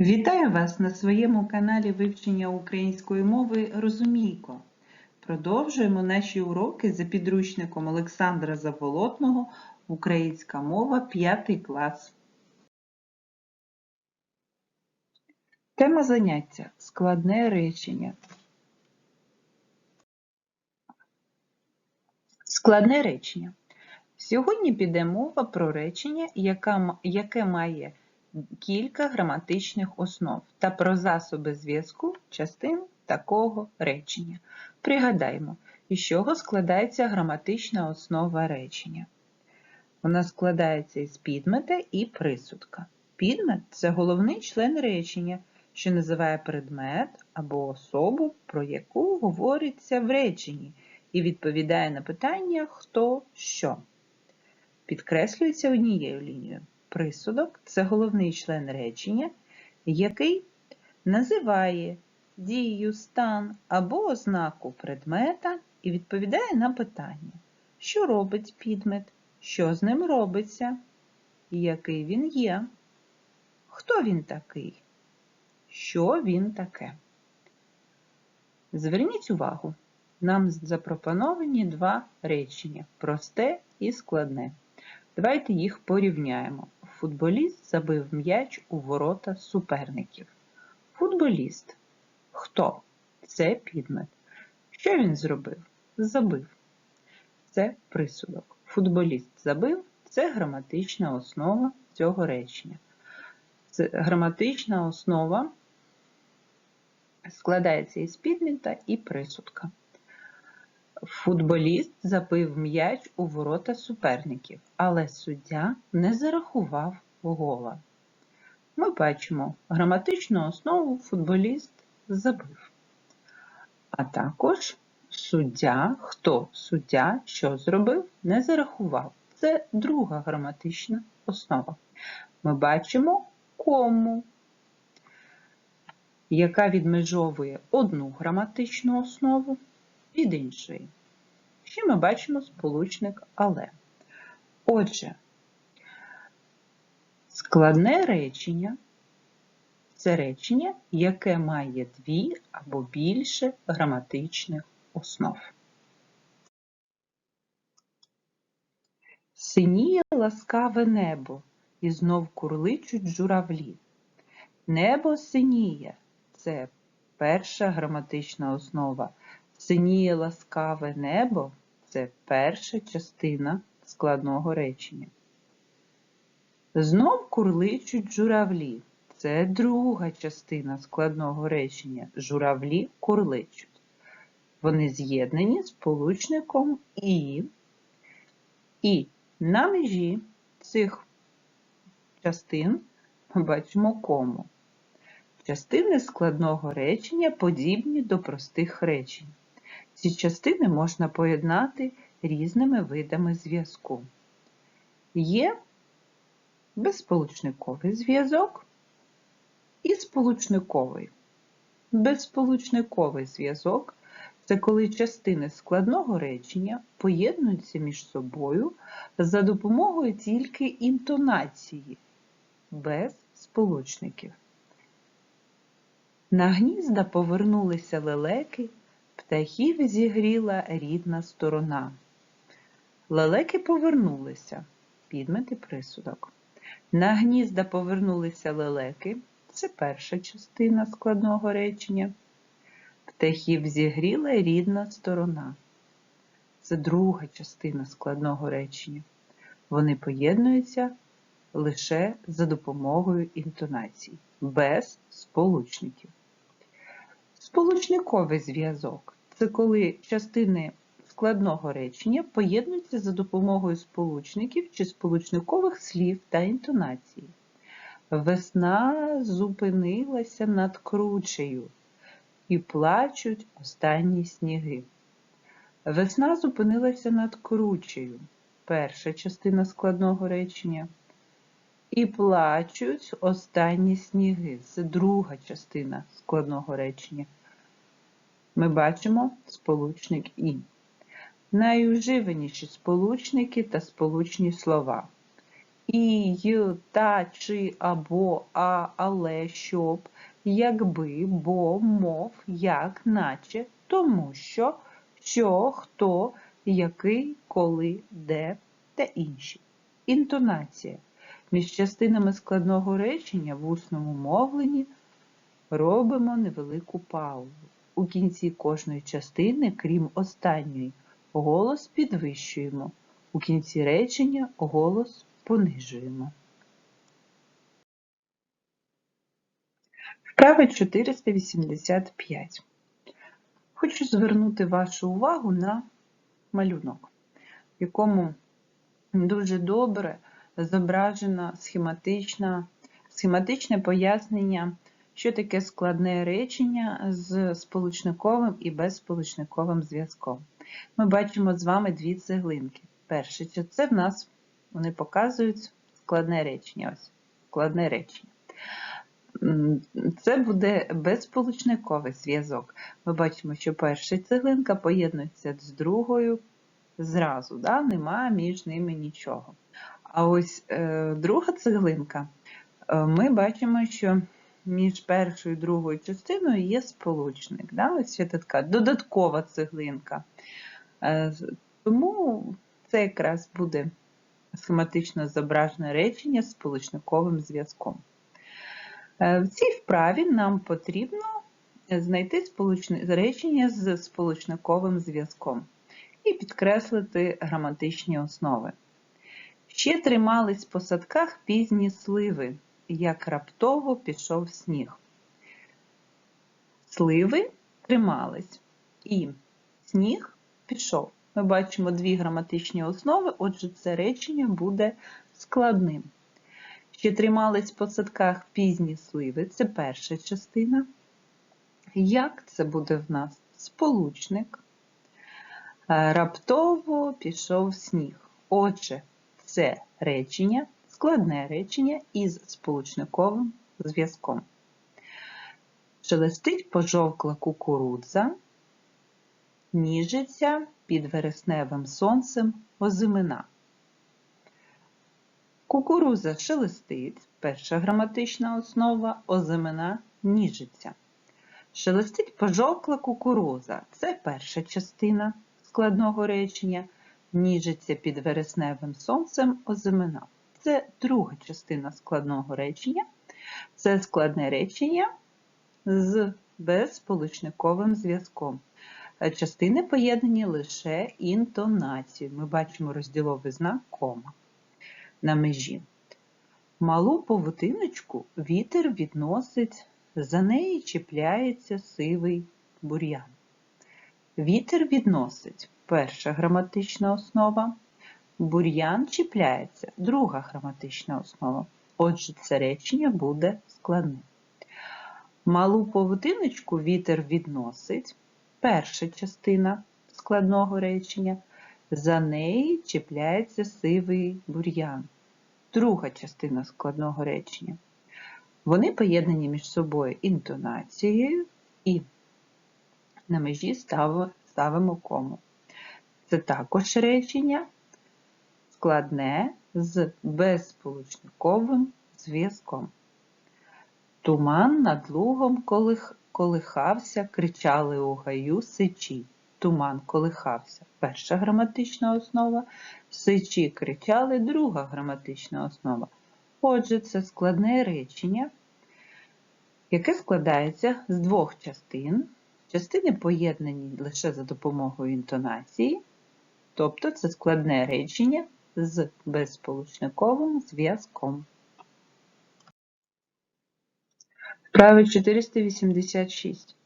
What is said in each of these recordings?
Вітаю вас на своєму каналі вивчення української мови Розумійко. Продовжуємо наші уроки за підручником Олександра Заболотного Українська мова 5 клас. Тема заняття складне речення. Складне речення. Сьогодні піде мова про речення, яке має кілька граматичних основ та про засоби зв'язку частин такого речення. Пригадаймо, із чого складається граматична основа речення. Вона складається із підмета і присудка. Підмет це головний член речення, що називає предмет або особу, про яку говориться в реченні, і відповідає на питання хто що. Підкреслюється однією лінією. Присудок це головний член речення, який називає дію, стан або ознаку предмета і відповідає на питання, що робить підмет, що з ним робиться, який він є, хто він такий, що він таке. Зверніть увагу, нам запропоновані два речення просте і складне. Давайте їх порівняємо. Футболіст забив м'яч у ворота суперників. Футболіст. Хто? Це підмет. Що він зробив? Забив. Це присудок. Футболіст забив це граматична основа цього речення. Це граматична основа складається із підмета і присудка. Футболіст забив м'яч у ворота суперників, але суддя не зарахував гола. Ми бачимо, граматичну основу футболіст забив. А також суддя, хто суддя, що зробив, не зарахував. Це друга граматична основа. Ми бачимо кому, яка відмежовує одну граматичну основу від іншої. Ще ми бачимо сполучник але. Отже, складне речення це речення, яке має дві або більше граматичних основ. Синіє ласкаве небо, і знов курличуть журавлі. Небо синіє це перша граматична основа. Синіє ласкаве небо це перша частина складного речення. Знов курличуть журавлі. Це друга частина складного речення. Журавлі курличуть. Вони з'єднані сполучником і. І на межі цих частин ми бачимо кому. Частини складного речення подібні до простих речень. Ці частини можна поєднати різними видами зв'язку. Є безсполучниковий зв'язок і сполучниковий. Безсполучниковий зв'язок це коли частини складного речення поєднуються між собою за допомогою тільки інтонації, без сполучників. На гнізда повернулися лелеки, птахів зігріла рідна сторона. Лелеки повернулися, підмет і присудок. На гнізда повернулися лелеки, це перша частина складного речення. Птахів зігріла рідна сторона. Це друга частина складного речення. Вони поєднуються лише за допомогою інтонацій, без сполучників. Сполучниковий зв'язок це коли частини складного речення поєднуються за допомогою сполучників чи сполучникових слів та інтонацій. Весна зупинилася над кручею і плачуть останні сніги. Весна зупинилася над кручею. Перша частина складного речення. І плачуть останні сніги. Це друга частина складного речення. Ми бачимо сполучник і. Найуживаніші сполучники та сполучні слова. і, й, та, чи, або, а, але, щоб, якби, бо, мов, як, наче, тому що, що, хто, який, коли, де та інші. Інтонація. Між частинами складного речення в усному мовленні робимо невелику паузу. У кінці кожної частини, крім останньої, голос підвищуємо. У кінці речення голос понижуємо. Вправа 485. Хочу звернути вашу увагу на малюнок, в якому дуже добре зображено схематична, схематичне пояснення, що таке складне речення з сполучниковим і безсполучниковим зв'язком. Ми бачимо з вами дві цеглинки. Перше, що це в нас вони показують складне речення. Ось, складне речення. Це буде безсполучниковий зв'язок. Ми бачимо, що перша цеглинка поєднується з другою зразу, да? немає між ними нічого. А ось е, друга цеглинка, е, ми бачимо, що між першою і другою частиною є сполучник. Да? Ось це така додаткова цеглинка. Е, Тому це якраз буде схематично зображене речення з сполучниковим зв'язком. В цій вправі нам потрібно знайти речення з сполучниковим зв'язком і підкреслити граматичні основи. Ще тримались по садках пізні сливи, як раптово пішов сніг. Сливи тримались, і сніг пішов. Ми бачимо дві граматичні основи, отже, це речення буде складним. Ще тримались по садках пізні сливи, це перша частина. Як це буде в нас? Сполучник. Раптово пішов сніг. Отже, це речення, складне речення із сполучниковим зв'язком. Шелестить пожовкла кукурудза, ніжиться під вересневим сонцем озимина. Кукуруза шелестить, перша граматична основа, озимина ніжиться. Шелестить пожовкла кукуруза це перша частина складного речення, ніжиться під вересневим сонцем озимина. Це друга частина складного речення. Це складне речення з безсполучниковим зв'язком. Е, Частини поєднані лише інтонацією. Ми бачимо розділовий знак кома на межі. Малу повутиночку вітер відносить, за неї чіпляється сивий бур'ян. Вітер відносить перша граматична основа, бур'ян чіпляється друга граматична основа. Отже, це речення буде складним. Малу повутиночку вітер відносить перша частина складного речення, за неї чіпляється сивий бур'ян. Друга частина складного речення. Вони поєднані між собою інтонацією і на межі ставимо кому. Це також речення складне з безсполучниковим зв'язком. Туман над лугом колих, колихався, кричали у гаю сичі. Туман колихався. Перша граматична основа. Сичі кричали друга граматична основа. Отже, це складне речення, яке складається з двох частин. Частини поєднані лише за допомогою інтонації, тобто це складне речення з безсполучниковим зв'язком. Вправа 486.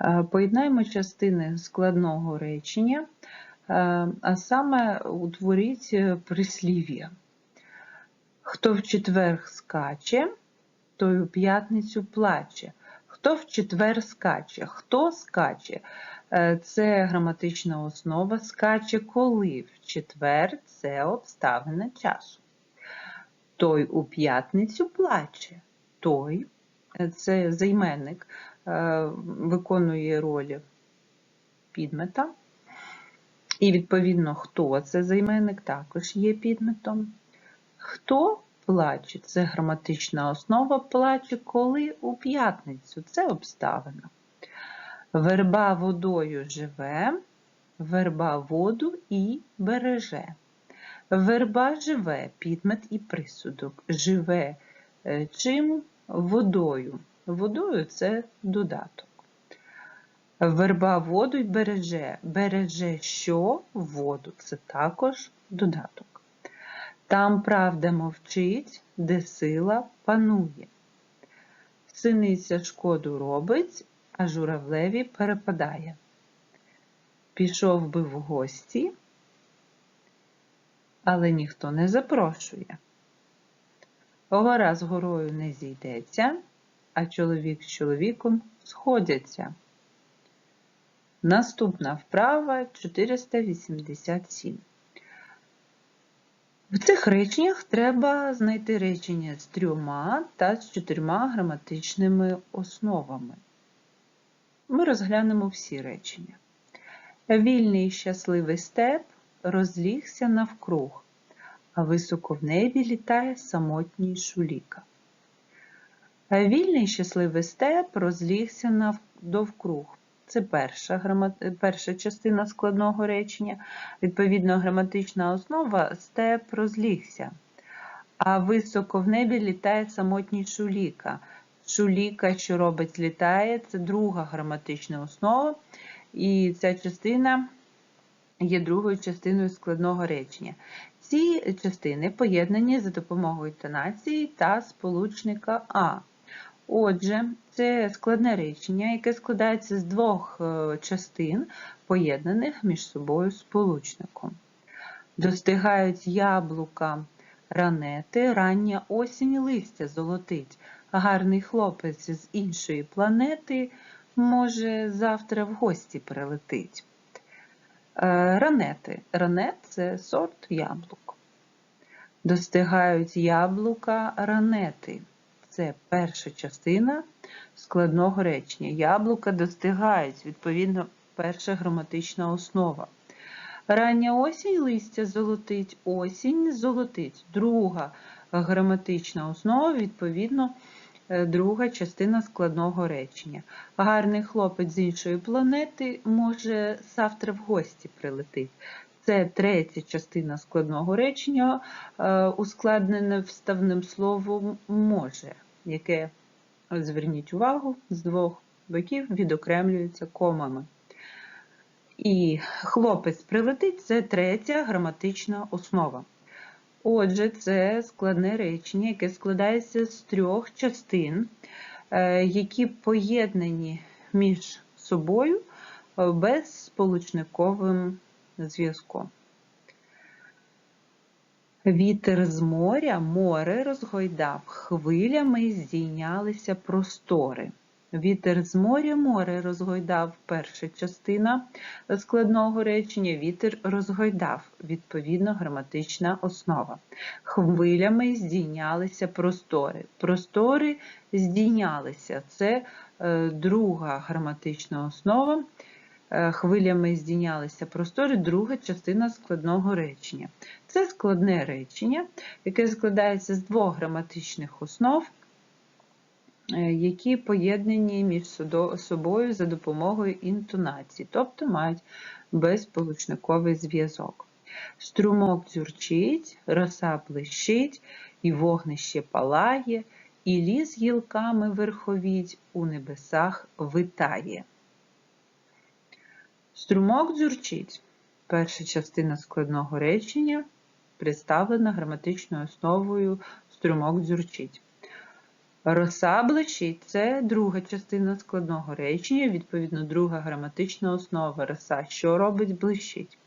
Е, Поєднаємо частини складного речення, е, а саме утворіть е, прислів'я. Хто в четвер скаче, той у п'ятницю плаче. Хто в четвер скаче? Хто скаче? Е, Це граматична основа скаче коли. В четвер це обставина часу. Той у п'ятницю плаче. Той е, це займенник, е, виконує роль підмета. І, відповідно, хто це займенник також є підметом. Хто плаче? Це граматична основа плаче коли у п'ятницю. Це обставина. Верба водою живе, верба воду і береже. Верба живе, підмет і присудок. Живе е, чим? Водою. Водою це додаток. Верба воду й береже. Береже що? Воду. Це також додаток. Там правда мовчить, де сила панує. Синиця шкоду робить, а журавлеві перепадає. Пішов би в гості, але ніхто не запрошує. Гора з горою не зійдеться, а чоловік з чоловіком сходяться. Наступна вправа 487. В цих реченнях треба знайти речення з трьома та з чотирма граматичними основами. Ми розглянемо всі речення. Вільний і щасливий степ розлігся навкруг, а високо в небі літає самотній шуліка. Вільний і щасливий степ розлігся навкруг. Це перша, перша частина складного речення. Відповідно, граматична основа степ розлігся. А високо в небі літає самотній шуліка. Шуліка, що робить, літає, це друга граматична основа. І ця частина є другою частиною складного речення. Ці частини поєднані за допомогою тонації та сполучника А. Отже, це складне речення, яке складається з двох е, частин, поєднаних між собою сполучником. Достигають яблука ранети, рання осінь листя золотить. Гарний хлопець з іншої планети може завтра в гості прилетить. Е, ранети. Ранет це сорт яблук. Достигають яблука ранети це перша частина складного речення. Яблука достигають, відповідно, перша граматична основа. Рання осінь листя золотить, осінь золотить. Друга граматична основа, відповідно, друга частина складного речення. Гарний хлопець з іншої планети може завтра в гості прилетить. Це третя частина складного речення, е, ускладнене вставним словом може яке, зверніть увагу, з двох боків відокремлюється комами. І хлопець прилетить це третя граматична основа. Отже, це складне речення, яке складається з трьох частин, е, які поєднані між собою е, безсполучниковим зв'язком. Вітер з моря море розгойдав, хвилями здійнялися простори. Вітер з моря море розгойдав перша частина складного речення, вітер розгойдав, відповідно, граматична основа. Хвилями здійнялися простори. Простори здійнялися це е, друга граматична основа. Е, хвилями здійнялися простори, друга частина складного речення. Це складне речення, яке складається з двох граматичних основ, які поєднані між собою за допомогою інтонації, тобто мають безполучниковий зв'язок. Струмок дзюрчить, роса блищить, і вогнище палає, і ліс гілками верховіть у небесах витає. Струмок дзюрчить. Перша частина складного речення представлена граматичною основою струмок дзюрчить. Роса блищить це друга частина складного речення, відповідно, друга граматична основа роса, що робить блищить.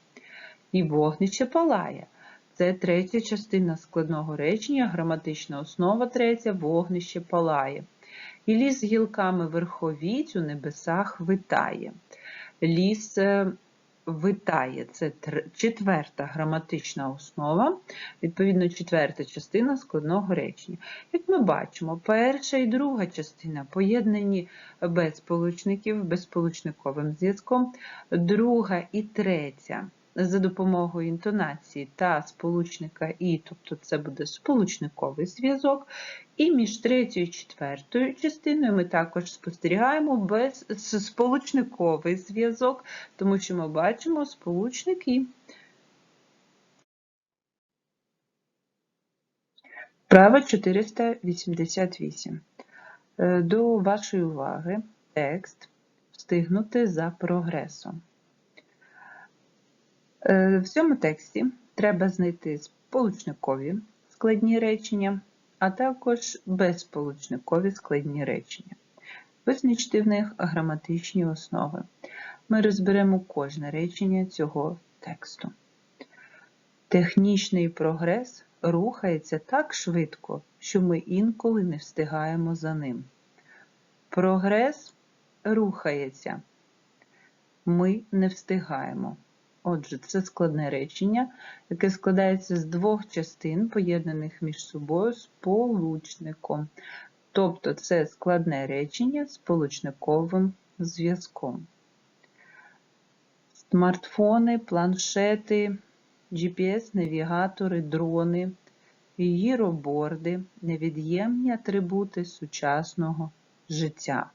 І вогнище палає. Це третя частина складного речення, граматична основа третя вогнище палає. І ліс з гілками верховіть у небесах витає ліс е, витає. Це четверта граматична основа, відповідно, четверта частина складного речення. Як ми бачимо, перша і друга частина поєднані без сполучників, безсполучниковим зв'язком, друга і третя за допомогою інтонації та сполучника і, тобто це буде сполучниковий зв'язок. І між третьою і четвертою частиною ми також спостерігаємо без сполучниковий зв'язок, тому що ми бачимо сполучники. Право 488. Е, До вашої уваги текст встигнути за прогресом. Е, В цьому тексті треба знайти сполучникові складні речення, а також безсполучникові складні речення. Визначити в них граматичні основи. Ми розберемо кожне речення цього тексту. Технічний прогрес рухається так швидко, що ми інколи не встигаємо за ним. Прогрес рухається. Ми не встигаємо. Отже, це складне речення, яке складається з двох частин, поєднаних між собою сполучником. Тобто це складне речення з сполучниковим зв'язком. Смартфони, планшети, GPS-навігатори, дрони, гіроборди невід'ємні атрибути сучасного життя.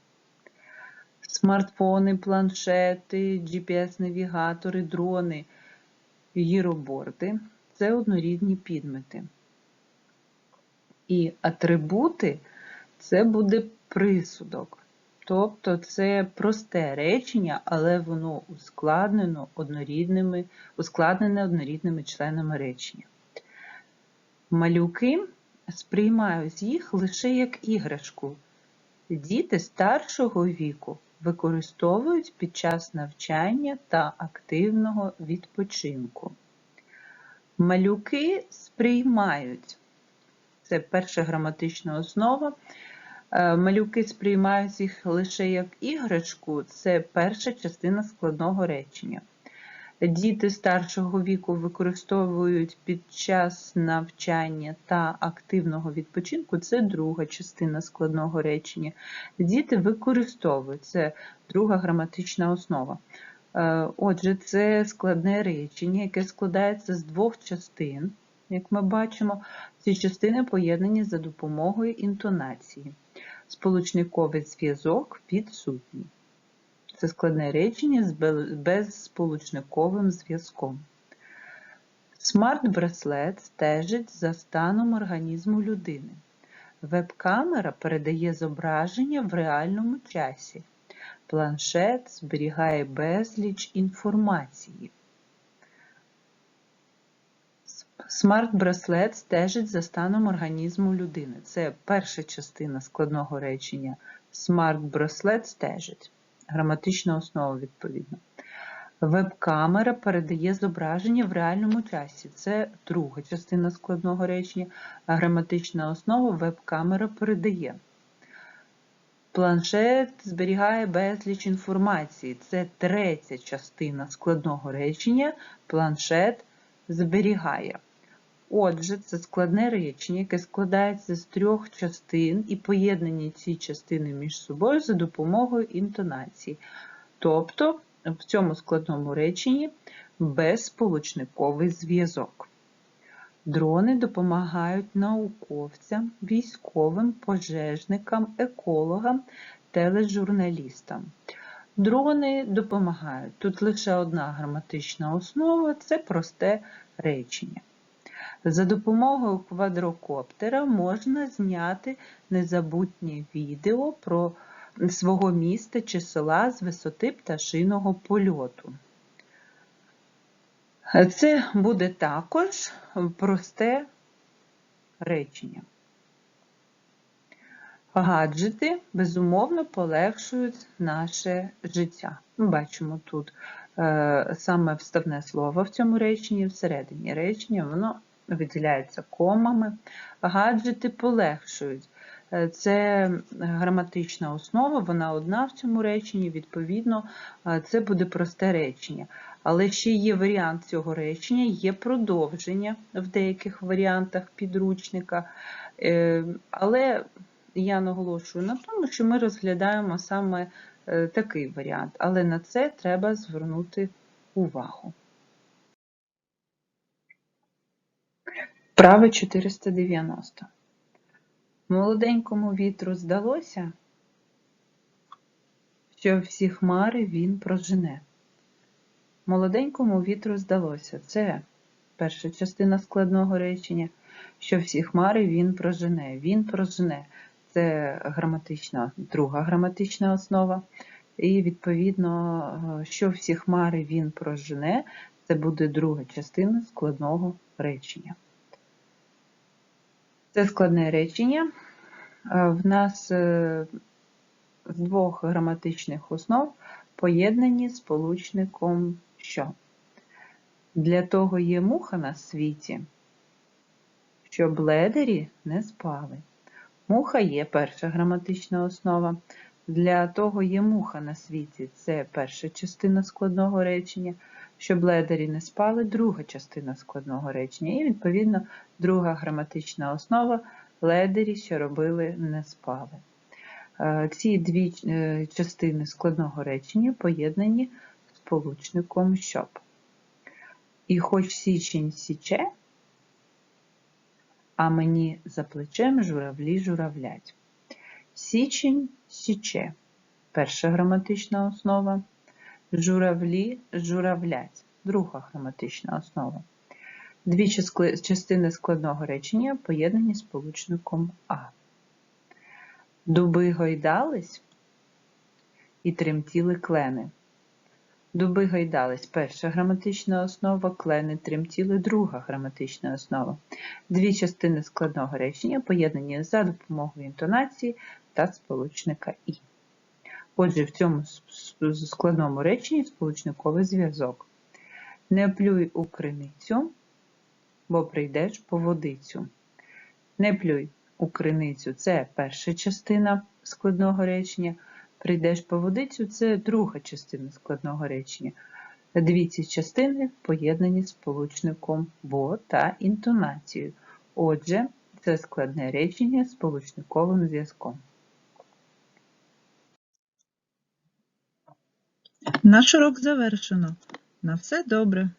Смартфони, планшети, GPS-навігатори, дрони, гіроборди це однорідні підмети. І атрибути це буде присудок. Тобто це просте речення, але воно ускладнено однорідними, ускладнене однорідними членами речення. Малюки сприймають їх лише як іграшку. Діти старшого віку використовують під час навчання та активного відпочинку. Малюки сприймають це перша граматична основа. Е, Малюки сприймають їх лише як іграшку, це перша частина складного речення. Діти старшого віку використовують під час навчання та активного відпочинку це друга частина складного речення. Діти використовують це друга граматична основа. Е, Отже, це складне речення, яке складається з двох частин. Як ми бачимо, ці частини поєднані за допомогою інтонації. Сполучниковий зв'язок відсутній. Це складне речення з безсполучниковим зв'язком. Смарт-браслет стежить за станом організму людини. Веб-камера передає зображення в реальному часі. Планшет зберігає безліч інформації. Смарт-браслет стежить за станом організму людини. Це перша частина складного речення. Смарт-браслет стежить. Граматична основа, відповідно. Веб-камера передає зображення в реальному часі. Це друга частина складного речення. Граматична основа веб-камера передає. Планшет зберігає безліч інформації. Це третя частина складного речення. Планшет зберігає. Отже, це складне речення, яке складається з трьох частин і поєднані ці частини між собою за допомогою інтонації. Тобто, в цьому складному реченні безсполучниковий зв'язок. Дрони допомагають науковцям, військовим, пожежникам, екологам, тележурналістам. Дрони допомагають. Тут лише одна граматична основа це просте речення. За допомогою квадрокоптера можна зняти незабутнє відео про свого міста чи села з висоти пташиного польоту. Це буде також просте речення. Гаджети, безумовно, полегшують наше життя. Ми бачимо тут е, саме вставне слово в цьому реченні, всередині речення, воно виділяється комами. Гаджети полегшують. Е, Це граматична основа, вона одна в цьому реченні, відповідно, е, це буде просте речення. Але ще є варіант цього речення, є продовження в деяких варіантах підручника. Е, Але я наголошую на тому, що ми розглядаємо саме такий варіант, але на це треба звернути увагу. Вправа 490. Молоденькому вітру здалося, що всі хмари він прожене. Молоденькому вітру здалося. Це перша частина складного речення, що всі хмари він прожене. Він прожене. Це граматична, друга граматична основа. І, відповідно, що всі хмари він прожене, це буде друга частина складного речення. Це складне речення. Е, В нас е, з двох граматичних основ поєднані сполучником що? Для того є муха на світі, щоб ледері не спали. Муха є перша граматична основа. Для того є муха на світі це перша частина складного речення. Щоб ледері не спали, друга частина складного речення. І, відповідно, друга граматична основа ледері, що робили, не спали. Е, Ці дві е, частини складного речення поєднані сполучником щоб. І хоч січень січе, а мені за плечем журавлі журавлять. Січень січе. Перша граматична основа. Журавлі журавлять. Друга граматична основа. Дві частини складного речення поєднані сполучником А. Дуби гойдались і тремтіли клени. Дуби гойдались перша граматична основа, клени тремтіли друга граматична основа. Дві частини складного речення поєднані за допомогою інтонації та сполучника І. Отже, в цьому складному реченні сполучниковий зв'язок. Не плюй у криницю, бо прийдеш по водицю. Не плюй у криницю це перша частина складного речення. Прийдеш по водицю це друга частина складного речення. Дві ці частини поєднані сполучником бо та інтонацією. Отже, це складне речення з сполучниковим зв'язком. Наш урок завершено. На все добре.